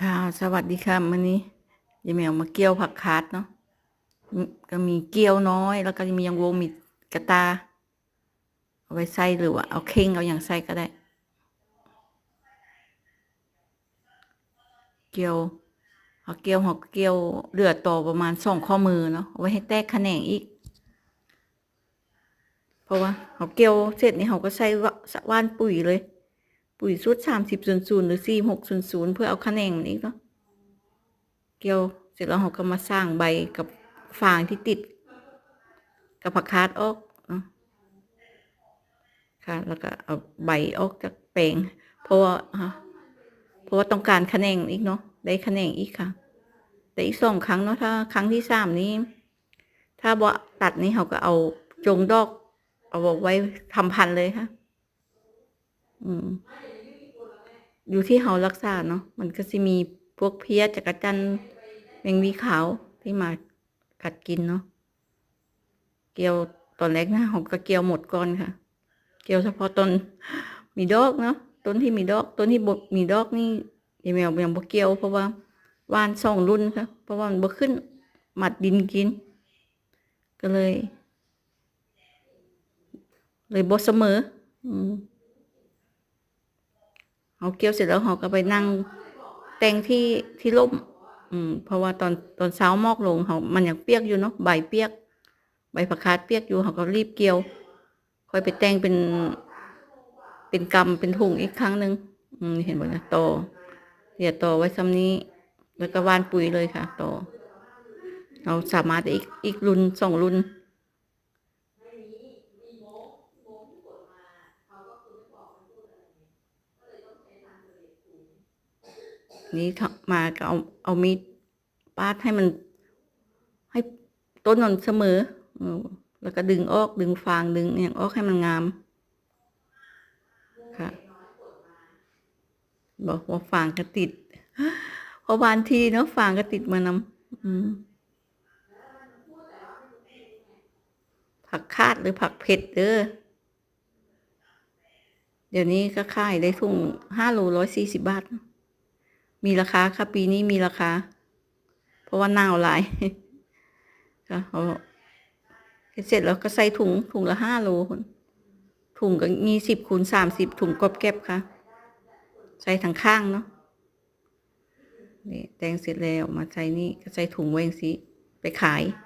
ค่ะสวัสดีค่ะวันนี้ยายแมวมาเกี่ยวผักคาดเนาะก็มีเกี่ยวน้อย แล้วก็มียังวงมีกระตา เอาไว้ใส่หรือว่าเอาเข่งเอาอย่างใส่ก็ได้ เกี่ยวเอาเกี่ยวหอกเกี่ยวเลือดต่อประมาณสองข้อมือเนาะเอาไว้ให้แตกแขนงอีก เพราะว่าเขาเกี่ยวเสร็จนี่เขาก็ใส่สะว่านปุ๋ยเลย ปุ๋ยสุดสามสิบศูนย์ศูนย์หรือสี่หกศูนย์ศูนย์เพื่อเอาคะแนนมันอีกเนาะเกี่ยวเสร็จแล้วเราก็มาสร้างใบกับฟางที่ติด กับผักคาดออกค่ะ แล้วก็เอาใบออกจากแปลง เพราะว่าเพราะว่าต้องการคะแนนอีกเนาะได้คะแนนอีกค่ะ แต่อีกสองครั้งเนาะถ้า ครั้งที่สามนี้ ถ้าบ่ตัดนี้เขาก็เอาจงดอก เอาไว้ทำพันเลยค่ะ อืม อยู่ที่เขารักษาเนาะมันก็จะมีพวกเพี้ยจักรจันทร์แมงวีขาวที่มากัดกินเนาะเกี่ยวตอนแรกนะเขาก็เกี่ยวหมดก่อนค่ะ เกี่ยวเฉพาะต้นมีดอกเนาะต้นที่มีดอกต้นที่บมีดอกนี่ยายแมวยังบ่เกี่ยว เพราะว่าวานสองรุ่นค่ะ เพราะว่ามันบ่ขึ้นหมัดดินกิน ก็เลย เลยบ่เสมอ อืม เขาเกี่ยวเสร็จแล้วเขาก็ไปนั่งแต่งที่ที่ร่ม อืม เพราะว่าตอนตอนเช้ามอกลงเขามันยังเปียกอยู่เนาะใบเปียก ใบผักคาดเปียกอยู่เขาก็รีบเกี่ยว ค่อยไปแต่งเป็น เป็นกำเป็นถุงอีกครั้งหนึ่งอืมเห็นบ่นะโตเดี๋ยวต่อไว้ซ้ำนี้ แล้วก็วานปุ๋ยเลยค่ะต่อเราสามารถอีกอีกรุ่นสองรุ่น นี้มาก็เอาเอามีดปาดให้มัน ให้ต้นนนเสมอ แล้วก็ดึงออกดึงฟางดึงอย่างออกให้มันงาม ค่ะ บอกว่าฟางก็ติดเพราะบานทีเนาะฟางก็ติดมานำอืมผักคาดหรือผักเผ็ดเด้อ เดี๋ยวนี้ก็ค่ายได้ทุ่งห้าโลร้อยสี่สิบบาท มีราคาค่ะปีนี้มีราคา เพราะว่าหนาวหลายก็เอาเสร็จแล้วก็ใส่ถุงถุงละห้าโลคนถุงก็มีสิบคูณสามสิบถุงกรอบแก็บค่ะ ใส่ทางข้างเนาะนี่แต่งเสร็จแล้วมาใส่นี่ก็ใส่ถุงไว้อย่างสิไปขาย